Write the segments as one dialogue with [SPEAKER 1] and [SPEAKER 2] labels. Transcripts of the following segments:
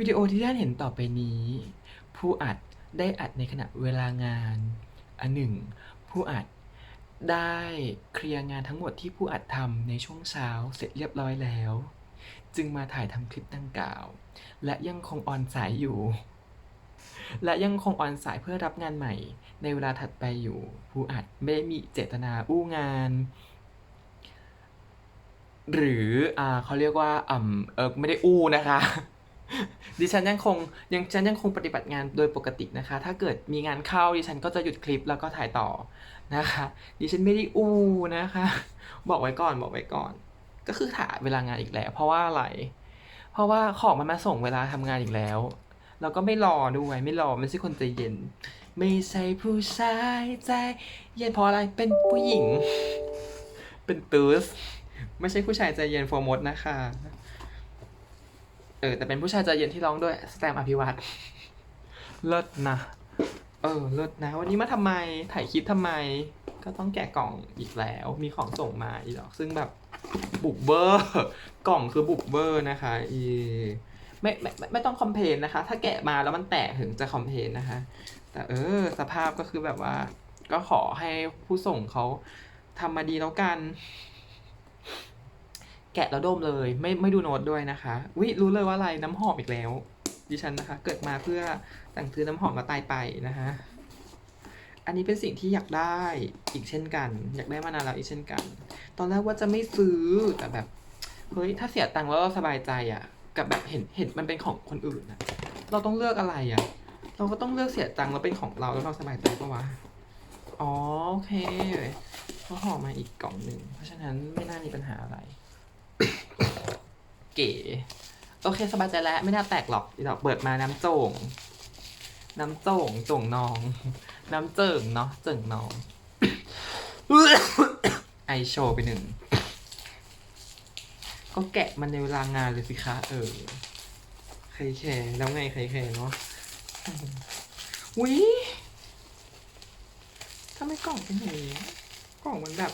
[SPEAKER 1] วิดีโอที่ท่านเห็นต่อไปนี้ ผู้อัดได้อัดในขณะเวลางานอันหนึ่งผู้อัดได้เคลียร์งานทั้งหมดที่ผู้อัดทำในช่วงเช้าเสร็จเรียบร้อยแล้ว จึงมาถ่ายทำคลิปดังกล่าว และยังคงออนสายอยู่ และยังคงออนสายเพื่อรับงานใหม่ ในเวลาถัดไปอยู่ ผู้อัดไม่ได้มีเจตนาอู้งาน หรืออ่าเขาเรียกว่าอ่ำเออไม่ได้อู้นะคะ ดิฉันยังคงยังฉันยังคงปฏิบัติงานโดยปกตินะคะ ถ้าเกิดมีงานเข้าดิฉันก็จะหยุดคลิปแล้วก็ถ่ายต่อนะคะ ดิฉันไม่ได้อู้นะคะ บอกไว้ก่อนบอกไว้ก่อน ก็คือถ่ายเวลางานอีกแล้ว เพราะว่าอะไร เพราะว่าของมันมาส่งเวลาทำงานอีกแล้วแล้วก็ไม่รอด้วยไม่รอไม่ใช่คนใจเย็น ไม่ใช่ผู้ชายใจ เย็นเพราะอะไรเป็นผู้หญิง เป็นตูสไม่ใช่ผู้ชายใจเย็นโฟร์มดนะคะ เออแต่เป็นผู้ชายใจเย็นที่ร้องด้วยสแตมป์อภิวัตรเลิศนะ เออเลิศนะ วันนี้มาทำไมถ่ายคลิปทำไม ก็ต้องแกะกล่องอีกแล้วมีของส่งมาอีกหรอกซึ่งแบบบุกเบอร์กล่องคือบุกเบอร์นะคะอีไม่ไม่ไม่ไม่ต้องคอมเพลนนะคะ ถ้าแกะมาแล้วมันแตกถึงจะคอมเพลนนะคะ แต่เออ สภาพก็คือแบบว่า ก็ขอให้ผู้ส่งเขาทำมาดีแล้วกัน แกะแล้วดมเลย ไม่ไม่ดูโน้ตด้วยนะคะวิรู้เลยว่าอะไรน้ำหอมอีกแล้ว ดิฉันนะคะ เกิดมาเพื่อแต่งซื้อน้ำหอมมาตายไปนะคะอันนี้เป็นสิ่งที่อยากได้อีกเช่นกัน อยากได้มานานแล้วอีกเช่นกัน ตอนแรกว่าจะไม่ซื้อแต่แบบเฮ้ยถ้าเสียตังค์แล้วเราสบายใจอะ่ะ กับแบบเห็นเห็นมันเป็นของคนอื่นอะเราต้องเลือกอะไรอะ่ะ เราก็ต้องเลือกเสียตังค์แล้วเป็นของเราแล้วเราสบายใจปะวะอ๋อโอเคเขาห่อมาอีกกล่องหนึ่งเพราะฉะนั้นไม่น่ามีปัญหาอะไร เก๋ โอเคสบายใจแล้วไม่น่าแตกหรอกเดี๋ยวเปิดมาน้ำโจ่ง น้ำโจ่งโจ่งนอง น้ำเจิ่งเนาะเจิ่งนอง ไอโชว์ไปหนึ่ง ก็แกะมันในเวลางานเลยสิคะ เออ ใครแคร์แล้วไงใครแคร์เนาะวิทำไมกล่องเป็นอย่างนี้กล่องมันแบบ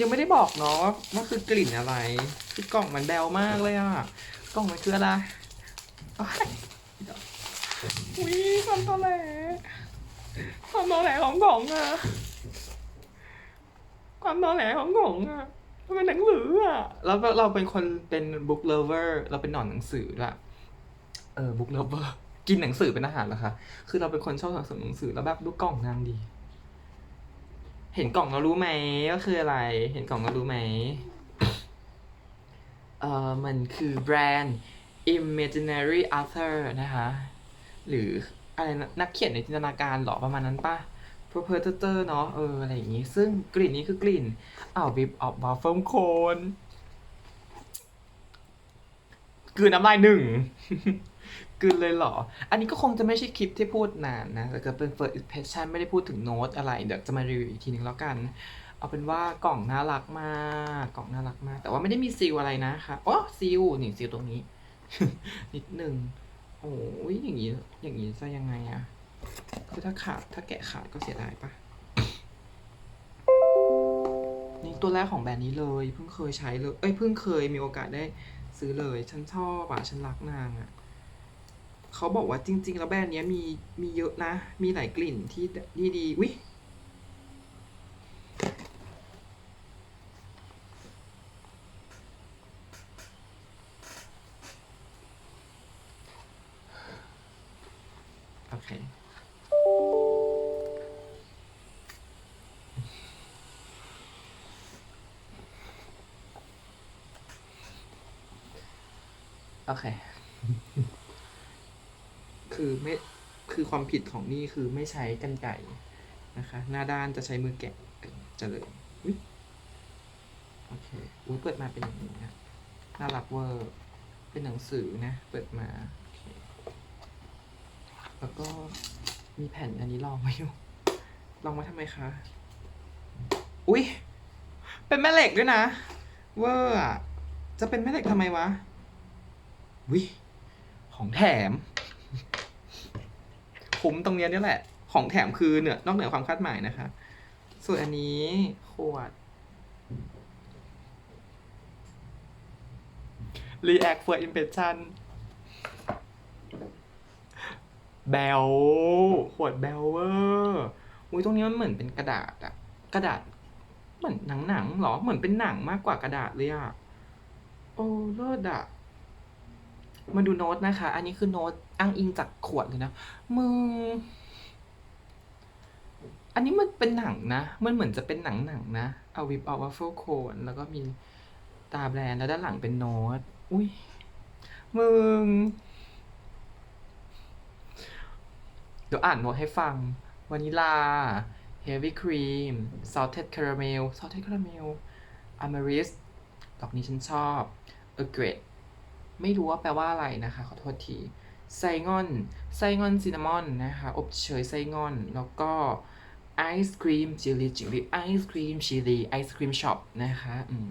[SPEAKER 1] ยังไม่ได้บอกเนาะว่าว่าคือกลิ่นอะไร คือกล่องมันแบวมากเลยอะกล่องมันคืออะไรอ้ายวิความตอแหลความตอแหลของกล่องอะความตอแหลของกล่องอะมันเป็นหนังสืออะแล้วเราเป็นคนเป็นบุ๊กเลเวอร์เราเป็นหนอนหนังสือด้วยเออบุ๊กเลเวอร์กินหนังสือเป็นอาหารเหรอคะ คือเราเป็นคนชอบสะสมหนังสือแล้วแบบดูกล่องนางดี เห็นกล่องเรารู้ไหมก็คืออะไร เห็นกล่องเรารู้ไหมเอ่อมันคือแบรนด์ Imaginary Author นะคะ หรืออะไรนักเขียนในจินตนาการเหรอประมาณนั้นปะ p r o p e r t o r เนาะเอออะไรอย่างงี้ ซึ่งกลิ่นนี้คือกลิ่นอ้าวบิบออบบาร์ฟมโคนกืนน้ำลายหนึ่ง กลืนเลยเหรอ อันนี้ก็คงจะไม่ใช่คลิปที่พูดนานนะ แต่ก็เป็น first impression ไม่ได้พูดถึงโน้ตอะไร เดี๋ยวจะมารีวิวอีกทีนึงแล้วกัน เอาเป็นว่ากล่องน่ารักมาก กล่องน่ารักมาก แต่ว่าไม่ได้มีซีลอะไรนะคะอ๋อซีลนี่ซีลตรงนี้ นิดหนึ่งโอ้ยอย่างนี้ อย่างนี้จะยังไงอะคือถ้าขาด ถ้าแกะขาดก็เสียดายปะนี่ตัวแรกของแบรนด์นี้เลย เพิ่งเคยใช้เลย เอ้ย เพิ่งเคยมีโอกาสได้ซื้อเลย ฉันชอบอะฉันรักนางอะ เขาบอกว่าจริง ๆ แล้วแบรนด์เนี้ยมีมีเยอะนะ มีหลายกลิ่นที่ดีดีๆวิโอเคโอเค คือไม่คือความผิดของนี่คือไม่ใช้กันไก่นะคะ หน้าด้านจะใช้มือแกะเจะเลยโอเคอุ้ยเปิดมาเป็นอย่างนี้นะน่ารักเวอร์เป็นหนังสือนะ เปิดมา แล้วก็มีแผ่นอันนี้ลองไว้อยู่ลองไว้ทำไมคะ อุ้ยเป็นแม่เหล็กด้วยนะ เวอร์จะเป็นแม่เหล็กทำไมวะวิของแถม คุ้มตรงนี้ยนี่แหละ ของแถมคือเหนือนอกเหนือความคาดหมายนะคะ ส่วนอันนี้ขวด React for Impression แบลขวดเบลเวอร์อุ้ยตรงนี้มันเหมือนเป็นกระดาษอะกระดาษ เหมือนหนังหนังหรอ เหมือนเป็นหนังมากกว่ากระดาษเลยอะโอ้เลิศอะมาดูโน้ตนะคะ อันนี้คือโน้ต อ้างอิงจากขวดเลยนะมึง อันนี้มันเป็นหนังนะ มันเหมือนจะเป็นหนังหนังๆนะ เอาวิปเอาวัฟเฟิลโคนแล้วก็มีตาแบรนด์แล้วด้านหลังเป็นโน้ต อุ้ย มึง เดี๋ยวอ่านโน้ตให้ฟัง วานิลา heavy cream salted caramel salted caramel amaris ดอกนี้ฉันชอบ a g r e t ไม่รู้ว่าแปลว่าอะไรนะคะ ขอโทษที ไซงอน ไซงอนซินนามอนนะคะ อบเชยไซงอน แล้วก็ไอศครีมชิลลี่จิลลี่ไอศครีมชิลลี่ไอศครีมช็อปนะคะอืม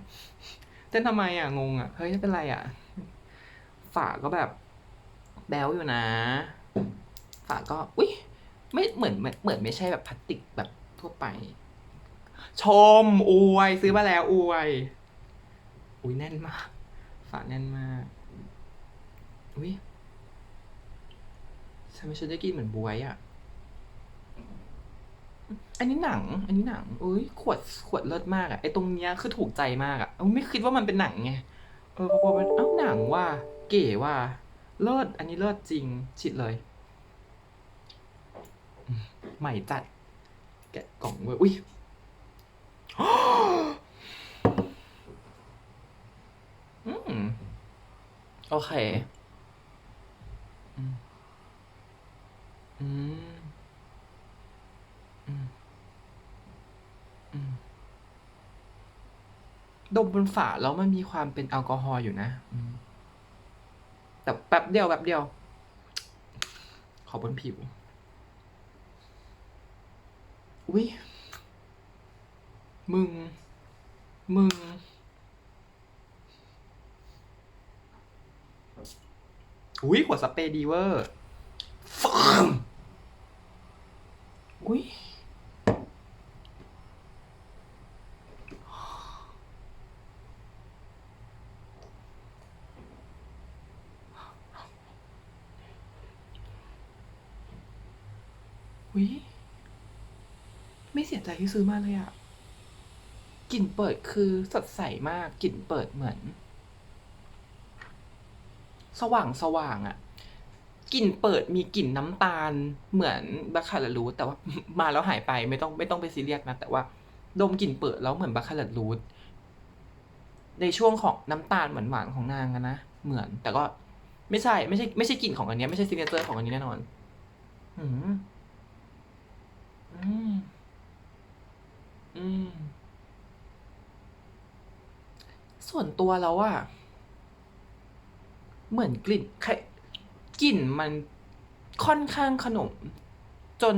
[SPEAKER 1] เต้นทำไมอะ งงอะ เฮ้ยไม่เป็นไรอะ ฝาก็แบบแบลอยู่นะ ฝาก็อุ้ยไม่เหมือนเหมือนไม่ใช่แบบพลาสติกแบบทั่วไป ชมอวยซื้อมาแล้วอวยอุ้ยแน่นมาก ฝาแน่นมากอุ้ย ทำไมฉันได้กินเหมือนบวยอะ อันนี้หนัง อันนี้หนังอุ้ยขวดขวดเลิศมากอะไอตรงเนี้ยคือถูกใจมากอะเอ้าไม่คิดว่ามันเป็นหนังไงเออพอเป็นเอ้าหนังว่า เก๋ว่า เลิศอันนี้เลิศจริงชิดเลย ใหม่จัด แกะกล่องเว้ยอุ้ยอืมโอเค อืม อืม อืม ดมบนฝาแล้วมันมีความเป็นแอลกอฮอล์อยู่นะ อืม แต่แป๊บเดียวแป๊บเดียว ขอบนผิว อุ้ย มึง มึง อุ้ยขวดสเปรย์ดีเวอร์ฟึ่ม อุ้ยอุ้ยไม่เสียใจที่ซื้อมาเลยอะกลิ่นเปิดคือสดใสมากกลิ่นเปิดเหมือน สว่างสว่างอะ กลิ่นเปิดมีกลิ่นน้ำตาลเหมือนบาคารารูทแต่ว่ามาแล้วหายไปไม่ต้องไม่ต้องไปซีเรียสนะ แต่ว่าดมกลิ่นเปิดแล้วเหมือนบาคารารูทในช่วงของน้ำตาลหวานหวานๆของนางนะเหมือน แต่ก็ไม่ใช่ไม่ใช่ไม่ใช่กลิ่นของอันนี้ไม่ใช่ซิกเนเจอร์ของอันนี้แน่นอน อืม อืม อืม ส่วนตัวแล้วอะเหมือนกลิ่นใคร กลิ่นมันค่อนข้างขนม จน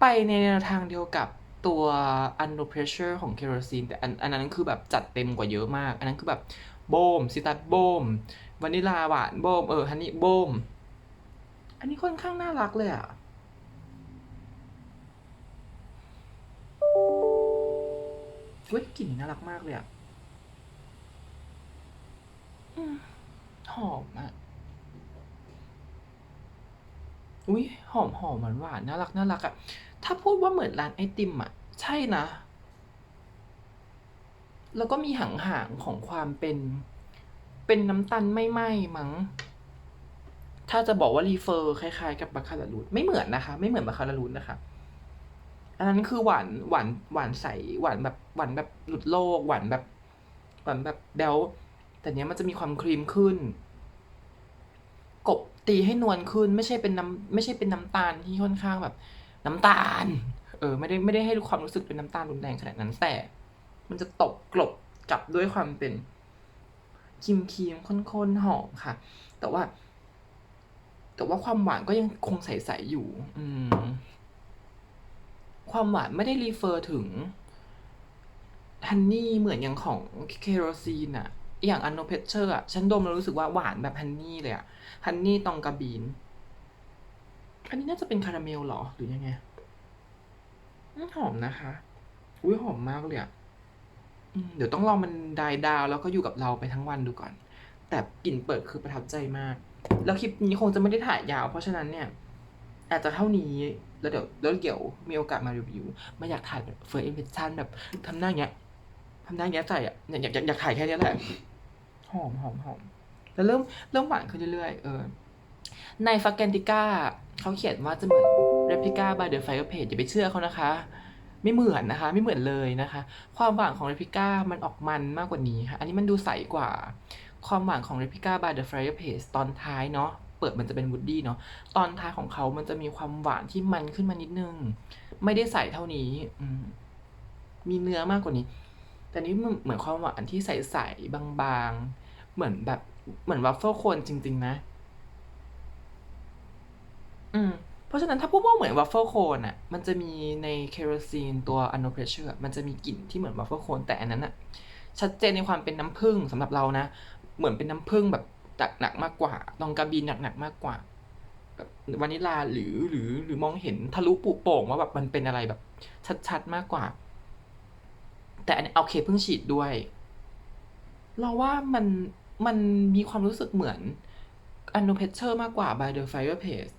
[SPEAKER 1] ไปในแนวทางเดียวกับตัว under pressure ของเคโรซีนแต่อันอันนั้นคือแบบจัดเต็มกว่าเยอะมาก อันนั้นคือแบบโบมซิตัสโบมวานิลาหวานโบมเออฮันนี่โบม อันนี้ค่อนข้างน่ารักเลยอะเว้ยกลิ่นน่ารักมากเลยอะหอมอะ อุ้ยหอมหอมหวานหวานน่ารักน่ารักอะถ้าพูดว่าเหมือนร้านไอติมอะใช่นะ แล้วก็มีหางๆของความเป็น เป็นน้ำตาลไม่ไหม้มั้ง ถ้าจะบอกว่ารีเฟอร์คล้ายๆกับบาคารารูทไม่เหมือนนะคะ ไม่เหมือนบาคารารูทนะคะอันนั้นคือหวานหวานหวานใสหวานแบบหวานแบบหลุดโลกหวานแบบหวานแบบแบลแต่เนี้ยมันจะมีความครีมขึ้น กบ ตีให้นวลขึ้นไม่ใช่เป็นน้ำไม่ใช่เป็นน้ำตาลที่ค่อนข้างแบบ น้ำตาล เออ ไม่ได้ไม่ได้ให้ความรู้สึกเป็นน้ำตาลรุนแรงขนาดนั้นแต่ มันจะตบกลบกับด้วยความเป็นครีมครีมข้นๆหอมค่ะ แต่ว่า แต่ว่าความหวานก็ยังคงใสๆอยู่ อืม ความหวานไม่ได้รีเฟอร์ถึงฮันนี่เหมือนอย่างของเคโรซีนอะ อย่างอันโนเพชเชอร์อะฉันดมแล้วรู้สึกว่าหวานแบบฮันนี่เลยอะฮันนี่ตองกาบีน อันนี้น่าจะเป็นคาราเมลหรอหรือยังไงหอมนะคะ อุ้ยหอมมากเลยอะอเดี๋ยวต้องลองมันดายดาว แล้วก็อยู่กับเราไปทั้งวันดูก่อน แต่กลิ่นเปิดคือประทับใจมาก แล้วคลิปนี้คงจะไม่ได้ถ่ายยาว เพราะฉะนั้นเนี่ย อาจจะเท่านี้แล้วเดี๋ยวแล้วเดี๋ยวมีโอกาสมารีวิวไมาอยากถ่ายแบบ first impression แบบทำหน้างเงี้ยทำหน้างเงี้ยใส่อะอยากอยากอยากถ่ายแค่นี้แหละ หอมหอมหอมแล้วเริ่มเริ่มหวานขึ้นเรื่อยๆเออในฟาเกนติก้าเขาเขียนว่าจะเหมือน replica by the fire page อย่าไปเชื่อเขานะคะ ไม่เหมือนนะคะ ไม่เหมือนเลยนะคะ ความหวานของ replica มันออกมันมากกว่านี้ค่ะ อันนี้มันดูใสกว่า ความหวานของ replica by the fire page ตอนท้ายเนาะเปิดมันจะเป็น woody เนาะตอนท้ายของเขามันจะมีความหวานที่มันขึ้นมานิดนึง ไม่ได้ใสเท่านี้อืมมีเนื้อมากกว่านี้ แต่นี่เหมือนความหวานที่ใสๆบางๆ เหมือนแบบเหมือนวัฟเฟิลโคนจริง ๆ นะ อืม เพราะฉะนั้นถ้าพูดว่าเหมือนวัฟเฟิลโคนอะ มันจะมีในเคโรซีนตัว u n p r e s s u r e มันจะมีกลิ่นที่เหมือนวัฟเฟิลโคนแต่อันนั้นอะ ชัดเจนในความเป็นน้ำผึ้งสำหรับเรานะ เหมือนเป็นน้ำผึ้งแบบหนักๆมากกว่าลองกาบีนหนักๆมากกว่าแบบวานิลลาหรือหรือหรือมองเห็นทะลุปุโป่งว่าแบบมันเป็นอะไรแบบชัดๆมากกว่า แต่อันนี้เอาเคเพิ่งฉีดด้วย เราว่ามันมันมีความรู้สึกเหมือน u n p r e s s u r e มากกว่า by the fire page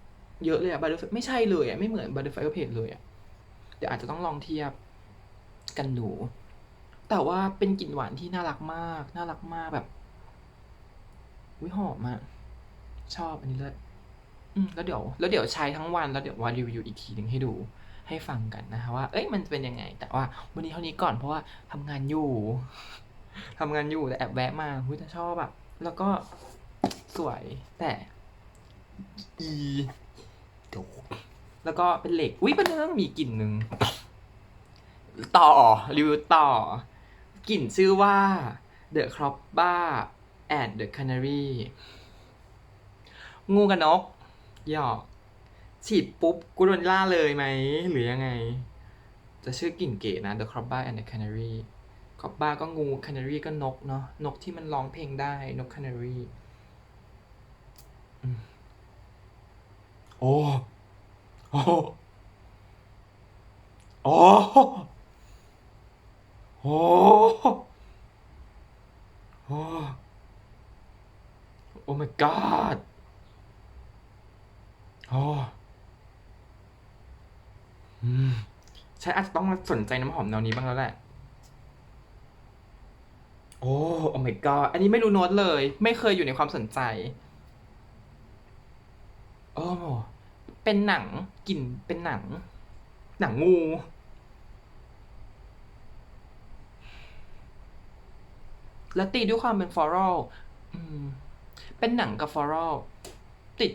[SPEAKER 1] เยอะเลยอะ by the Fire- ไม่ใช่เลยอะไม่เหมือน by the fire page เลยอะเดี๋ยวอาจจะต้องลองเทียบกันดู แต่ว่าเป็นกลิ่นหวานที่น่ารักมาก น่ารักมากแบบวิหอมอะชอบอันนี้เลย อืมแล้วเดี๋ยว แล้วเดี๋ยวใช้ทั้งวัน แล้วเดี๋ยววารีวิวอีกทีหนึ่งให้ดู ให้ฟังกันนะคะว่า เอ้ยมันเป็นยังไง แต่ว่าวันนี้เท่านี้ก่อนเพราะว่าทำงานอยู่ทำงานอยู่แต่แอบแวะมาหุ้ยแต่ชอบอะแล้วก็สวยแต่อีโดแล้วก็เป็นเหล็ก อุ้ยมันต้องมีกลิ่นหนึ่งต่อ รีวิวต่อกลิ่นชื่อว่า The Crop Bar and the Canary งูกับนกหยอก ฉีดปุ๊บกูโดนล่าเลยไหม หรือยังไง จะชื่อกลิ่นเก๋นะ The Crop Bar and the Canary คอบบ้าก็งู Canary ก็นกเนาะ นกที่มันร้องเพลงได้ นก Canary อืมโอ้โอ้โอ้โอ้โอ้โอ้ my god โอ้อืม ฉันอาจจะต้องสนใจน้ำหอมแนวนี้บ้างแล้วแหละ โอ้โอ้ my god อันนี้ไม่รู้โน้ตเลย ไม่เคยอยู่ในความสนใจ โอ้ เป็นหนังกลิ่นเป็นหนัง หนังงู แล้วตีด้วยความเป็นฟลอรัลเป็นหนังกับฟลอรัลติด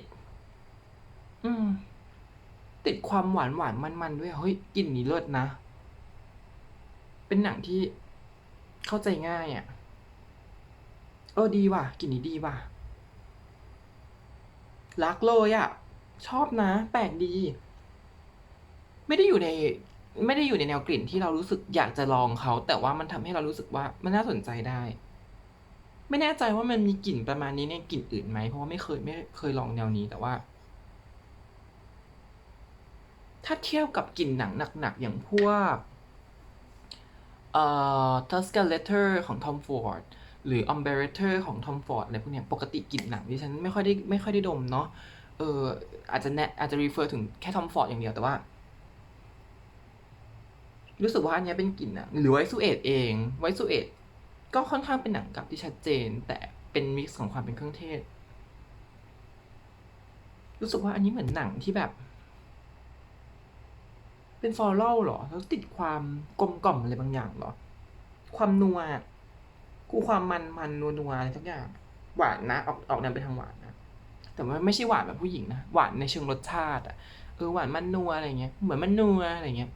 [SPEAKER 1] อืม ติดความหวานหวานมันมันๆด้วยเฮ้ยกลิ่นนี้เลิศนะ เป็นหนังที่เข้าใจง่ายอะ่ะเออดีว่ะกลิ่นนี้ดีว่ะรักเลยอะ่ะ ชอบนะ แปลกดี ไม่ได้อยู่ใน ไม่ได้อยู่ในแนวกลิ่นที่เรารู้สึกอยากจะลองเขา แต่ว่ามันทำให้เรารู้สึกว่ามันน่าสนใจได้ ไม่แน่ใจว่ามันมีกลิ่นประมาณนี้ในกลิ่นอื่นไหมเพราะว่าไม่เคยไม่เคยลองแนวนี้แต่ว่า ถ้าเทียบกับกลิ่นหนังหนักๆ อย่างพวกเอ่อ Tuscan Letter ของ Tom Ford หรือ u m b r e t t e r ของ Tom Ford อะไรพวกเนี้ยปกติกลิ่นหนังที่ฉันไม่ค่อยได้ไม่ค่อยได้ดมเนาะเอออาจจะแนะอาจจะ refer ถึงแค่ Tom Ford อย่างเดียวแต่ว่า รู้สึกว่าอันนี้เป็นกลิ่นหนังหรือไวซูเอตเองไวซูเอตก็ค่อนข้างเป็นหนังกับที่ชัดเจน แต่เป็นมิกซ์ของความเป็นเครื่องเทศ รู้สึกว่าอันนี้เหมือนหนังที่แบบ เป็นฟอรัลเหรอ แล้วติดความกลมกล่อมอะไรบางอย่างเหรอ ความนัวกูความมันมันนัวนัวอะไรสักอย่าง หวานนะ ออกออกแนวไปทางหวานนะ แต่ว่าไม่ใช่หวานแบบผู้หญิงนะ หวานในเชิงรสชาติอะ เออหวานมันนัวอะไรเงี้ย เหมือนมันนัวอะไรเงี้ย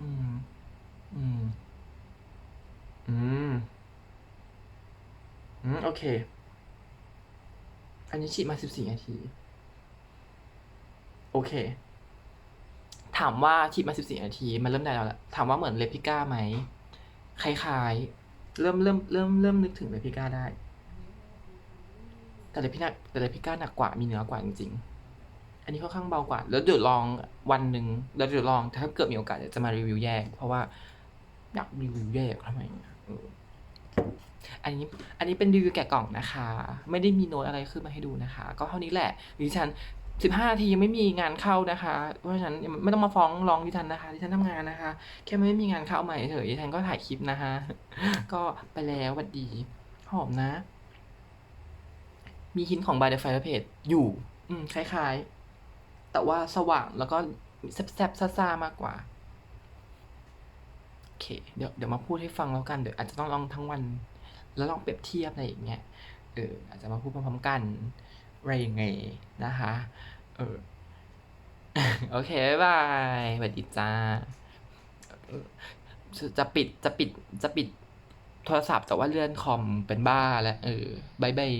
[SPEAKER 1] อืม อืม อืม อืม โอเค อันนี้ฉีดมาสิบสี่นาที โอเค ถามว่าฉีดมาสิบสี่นาที มันเริ่มได้แล้วแหละถามว่าเหมือนเลพิก้าไหมคล้ายๆ เริ่มเริ่มเริ่มเริ่มนึกถึงเลพิก้าได้ แต่เลพิก้าแต่เลพิก้าหนักกว่ามีเนื้อกว่าจริง ๆ อันนี้ค่อนข้างเบากว่า แล้วเดี๋ยวลองวันหนึ่งแล้วเดี๋ยวลองถ้าเกิดมีโอกาสจะมารีวิวแยก เพราะว่าอยากรีวิวแยกทำไมอันนี้อันนี้เป็นรีวิวแกะกล่องนะคะ ไม่ได้มีโน้ตอะไรขึ้นมาให้ดูนะคะ ก็เท่านี้แหละดิฉัน สิบห้านาทียังไม่มีงานเข้านะคะ เพราะฉะนั้นไม่ต้องมาฟ้องร้องดิฉันนะคะดิฉันทำงานนะคะ แค่ไม่มีงานเข้ามาเฉยๆดิฉันก็ถ่ายคลิปนะคะก็ไปแล้วหวัดดี หอมนะ มีหินของ By the Fire Page อยู่ อืมคล้ายๆ แต่ว่าสว่างแล้วก็แซบๆซ่าๆมากกว่าโอเคเดี๋ยวเดี๋ยวมาพูดให้ฟังแล้วกันเดี๋ยวอาจจะต้องลองทั้งวัน แล้วลองเปรียบเทียบอะไรอย่างเงี้ยเอออาจจะมาพูดพร้อมๆกัน อะไรยังไงนะคะเออโอเคบายสวัสดีจ้าจะปิดจะปิดจะปิดโทรศัพท์แต่ว่าเลื่อนคอมเป็นบ้าแล้วเออบายบาย